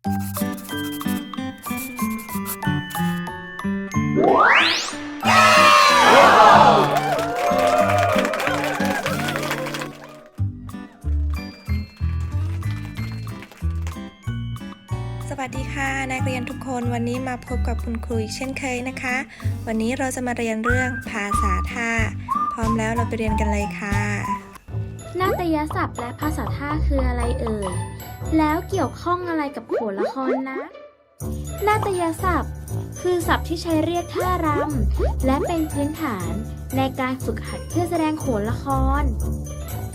สวัสดีค่ะ นักเรียนทุกคนวันนี้มาพบกับคุณครูอีกเช่นเคยนะคะ วันนี้เราจะมาเรียนเรื่องภาษาท่า พร้อมแล้วเราไปเรียนกันเลยค่ะ นาฏยศัพท์และภาษาท่าคืออะไรเอ่ย แล้วเกี่ยวข้องอะไรกับโขนละครนะ นาฏยศัพท์ คือศัพท์ที่ใช้เรียกท่ารำและเป็นพื้นฐานในการฝึกหัดเพื่อแสดงโขนละคร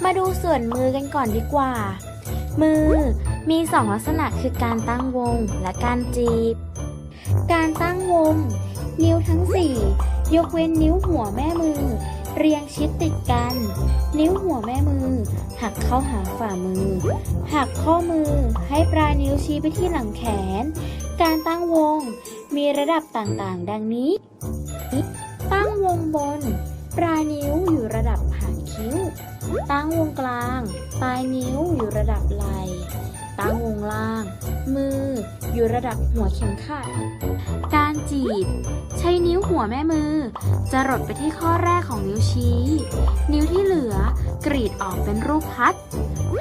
มาดูส่วนมือกันก่อนดีกว่า มือมีสองลักษณะคือการตั้งวงและการจีบ การตั้งวง นิ้วทั้งสี่ยกเว้นนิ้วหัวแม่มือ เรียงชิดติดกัน นิ้วหัวแม่มือ หักเข้าหาฝ่ามือ หักข้อมือ ให้ปลายนิ้วชี้ไปที่หลังแขน การตั้งวง มีระดับต่างๆ ดังนี้ ตั้งวงบน ปลายนิ้วอยู่ระดับหางคิ้ว ตั้งวงกลาง ปลายนิ้วอยู่ระดับไหล่ ตั้งวงล่าง มืออยู่ระดับหัวเข็มขัด การจีบ ใช้นิ้วหัวแม่มือ จะรดไปที่ข้อแรกของนิ้วชี้ นิ้วที่เหลือกรีดออกเป็นรูปพัด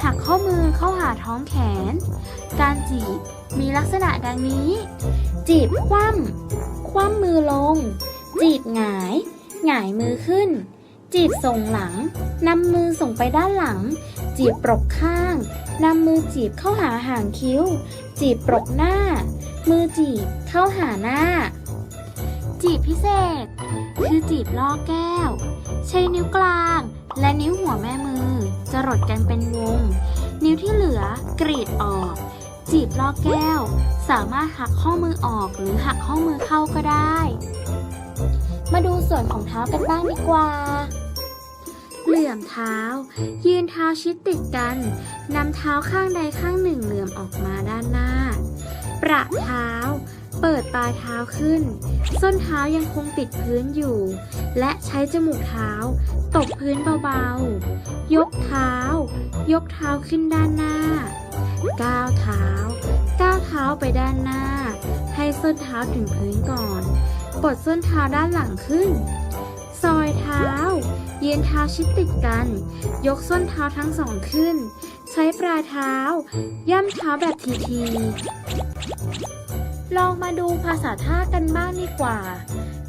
หักข้อมือเข้าหาท้องแขน การจีบมีลักษณะดังนี้ จีบคว่ำคว่ำมือลง จีบหงาย หงายมือขึ้น จีบส่งหลังนำมือส่งไปด้านหลัง จีบปรกข้างนำมือจีบเข้าหาหางคิ้ว จีบปรกหน้า มือจีบเข้าหาหน้า จีบพิเศษ คือจีบล่อแก้ว ใช้นิ้วกลาง และนิ้วหัวแม่มือจะรดกันเป็นวง นิ้วที่เหลือกรีดออกจีบล่อแก้ว สามารถหักข้อมือออกหรือหักข้อมือเข้าก็ได้ มาดูส่วนของเท้ากันบ้างดีกว่า เหลื่อมเท้า ยืนเท้าชิดติดกันนำเท้าข้างใดข้างหนึ่งเหลื่อมออกมาด้านหน้า ประเท้า เปิดปลายเท้าขึ้น ส้นเท้ายังคงติดพื้นอยู่ และใช้จมูกเท้าตบพื้นเบาๆ ยกเท้า ยกเท้าขึ้นด้านหน้า ก้าวเท้า ก้าวเท้าไปด้านหน้า ให้ส้นเท้าถึงพื้นก่อน ปลดส้นเท้าด้านหลังขึ้น ซอยเท้า ยืนเท้าชิดติดกัน ยกส้นเท้าทั้งสองขึ้น ใช้ปลายเท้า ย่ำเท้าแบบทีๆลองมาดูภาษาท่ากันบ้างดีกว่า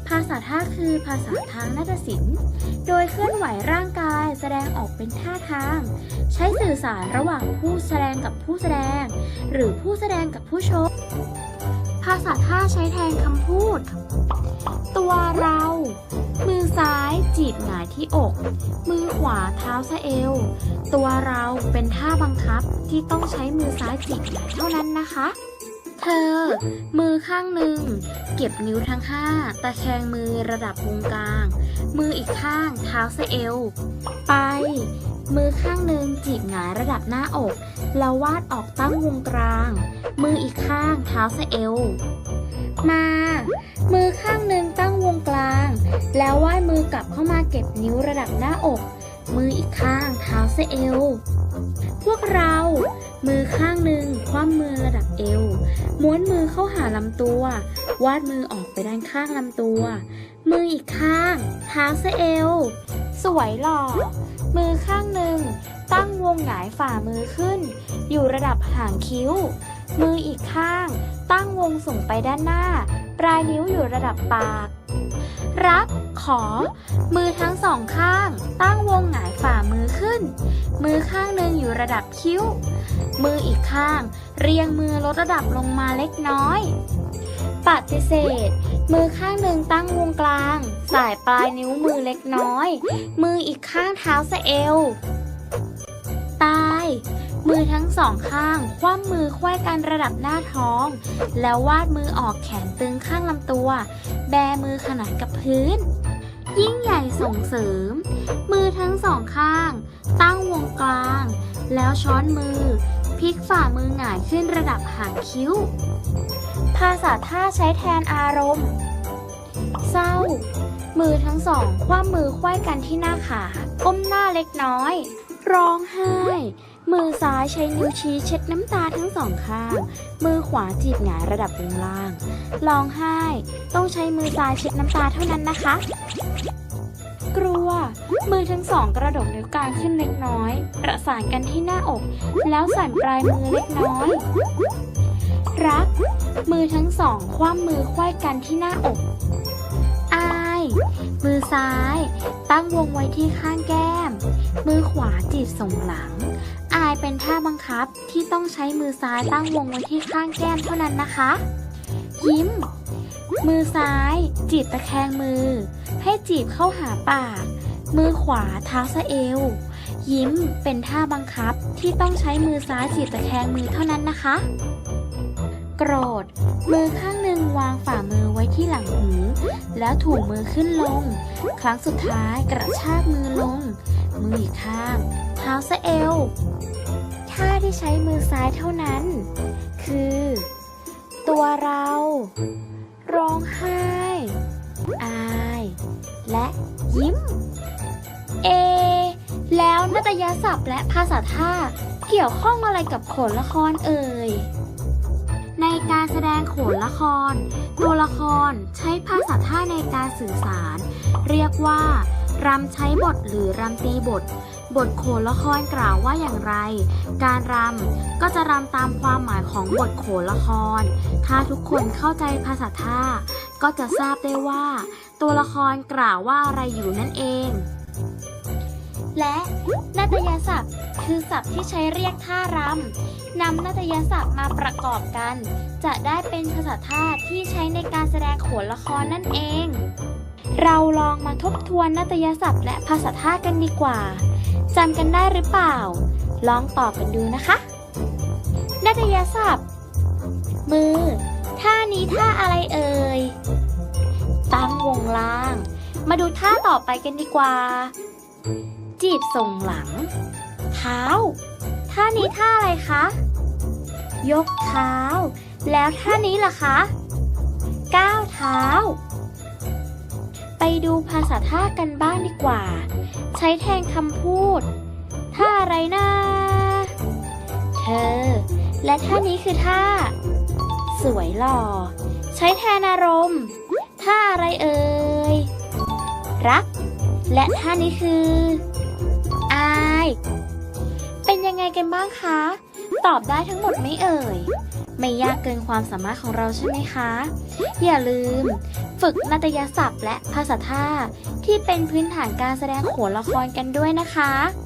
ภาษาท่าคือภาษาทางนาฏศิลป์ โดยเคลื่อนไหวร่างกายแสดงออกเป็นท่าทาง ใช้สื่อสารระหว่างผู้แสดงกับผู้แสดง หรือผู้แสดงกับผู้ชม ภาษาท่าใช้แทนคำพูด ตัวเรา มือซ้ายจีบหงายที่อก มือขวาเท้าสะเอว ตัวเราเป็นท่าบังคับที่ต้องใช้มือซ้ายจีบหงายเท่านั้นนะคะ เธอ มือข้างหนึ่ง เก็บนิ้วทั้งห้าตะแคงมือระดับวงกลาง มืออีกข้างเท้าสะเอว ไป มือข้างหนึ่งจีบหงายระดับหน้าอก แล้ววาดออกตั้งวงกลาง มืออีกข้างเท้าสะเอว มา มือข้างหนึ่งตั้งวงกลาง แล้ววาดมือกลับเข้ามาเก็บนิ้วระดับหน้าอก มืออีกข้างเท้าเสเอว พวกเรา มือข้างหนึ่งคว่ำมือระดับเอว ม้วนมือเข้าหาลำตัว วาดมือออกไปด้านข้างลำตัว มืออีกข้างเท้าเสเอว สวยหล่อ มือข้างหนึ่งตั้งวงหงายฝ่ามือขึ้น อยู่ระดับหางคิ้ว มืออีกข้าง ตั้งวงส่งไปด้านหน้า ปลายนิ้วอยู่ระดับปาก รับ ขอ มือทั้งสองข้าง ตั้งวงหงายฝ่ามือขึ้น มือข้างหนึ่งอยู่ระดับคิ้ว มืออีกข้าง เรียงมือลดระดับลงมาเล็กน้อย ปฏิเสธ มือข้างหนึ่งตั้งวงกลาง สายปลายนิ้วมือเล็กน้อย มืออีกข้างเท้าสะเอว มือทั้งสองข้าง คว่ำมือควยกันระดับหน้าท้อง แล้ววาดมือออกแขนตึงข้างลำตัว แบมือขนานกับพื้น ยิ่งใหญ่ส่งเสริม มือทั้งสองข้าง ตั้งวงกลาง แล้วช้อนมือพลิกฝ่ามือหงายขึ้นระดับหางคิ้ว ภาษาท่าใช้แทนอารมณ์ เศร้า มือทั้งสองคว่ำมือควยกันที่หน้าขา ก้มหน้าเล็กน้อย ร้องไห้ มือซ้ายใช้นิ้วชี้เช็ดน้ำตาทั้งสองข้าง มือขวาจีบหงายระดับวงล่างร้องไห้ ต้องใช้มือซ้ายเช็ดน้ำตาเท่านั้นนะคะ กลัว มือทั้งสองกระดกนิ้วกลางขึ้นเล็กน้อย ประสานกันที่หน้าอก แล้วสั่นปลายมือเล็กน้อย รัก มือทั้งสองคว่ำมือไขว้กันที่หน้าอก อาย มือซ้าย ตั้งวงไว้ที่ข้างแก้ม มือขวาจีบส่งหลัง เป็นท่าบังคับที่ต้องใช้มือซ้ายตั้งวงไว้ที่ข้างแก้มเท่านั้นนะคะ ยิ้ม มือซ้าย จีบตะแคงมือ ให้จีบเข้าหาปาก มือขวาเท้าสะเอว ยิ้มเป็นท่าบังคับที่ต้องใช้มือซ้ายจีบตะแคงมือเท่านั้นนะคะ โกรธ มือข้างหนึ่งวางฝ่ามือไว้ที่หลังหู แล้วถูมือขึ้นลง ครั้งสุดท้ายกระชากมือลง มืออีกข้างเท้าสะเอว ที่ใช้มือซ้ายเท่านั้น คือ ตัวเรา ร้องไห้ อาย และยิ้ม เอ แล้วนาฏยศัพท์และภาษาท่าเกี่ยวข้องอะไรกับโขนละครเอ่ย ในการแสดงโขนละคร ตัวละครใช้ภาษาท่าในการสื่อสาร เรียกว่ารำใช้บทหรือรำตีบท บทโขนละครกล่าวว่าอย่างไร การรำก็จะรำตามความหมายของบทโขนละคร ถ้าทุกคนเข้าใจภาษาท่า ก็จะทราบได้ว่า ตัวละครกล่าวว่าอะไรอยู่นั่นเอง และนาฏยศัพท์ คือศัพท์ที่ใช้เรียกท่ารำนำนาฏยศัพท์มาประกอบกัน จะได้เป็นภาษาท่าที่ใช้ในการแสดงโขนละครนั่นเอง เราลองมาทบทวนนาฏยศัพท์และภาษาท่ากันดีกว่าจำกันได้หรือเปล่า ลองตอบกันดูนะคะนาฏยศัพท์ มือ ท่านี้ท่าอะไรเอ่ย ตั้งวงล่าง มาดูท่าต่อไปกันดีกว่า จีบส่งหลัง เท้า ท่านี้ท่าอะไรคะ ยกเท้า แล้วท่านี้ล่ะคะ ก้าวเท้า ดูภาษาท่ากันบ้างดีกว่า ใช้แทนคำพูด ท่าอะไรนะเธอ และท่านี้คือท่า สวยหล่อ ใช้แทนอารมณ์ ท่าอะไรเอ่ย รัก และท่านี้คือ อาย เป็นยังไงกันบ้างคะ ตอบได้ทั้งหมดไหม่เอ่ย ไม่ยากเกินความสามารถของเราใช่ไหมคะ อย่าลืม ฝึกนาฏยศัพท์และภาษาท่าที่เป็นพื้นฐานการแสดงโขนละครกันด้วยนะคะ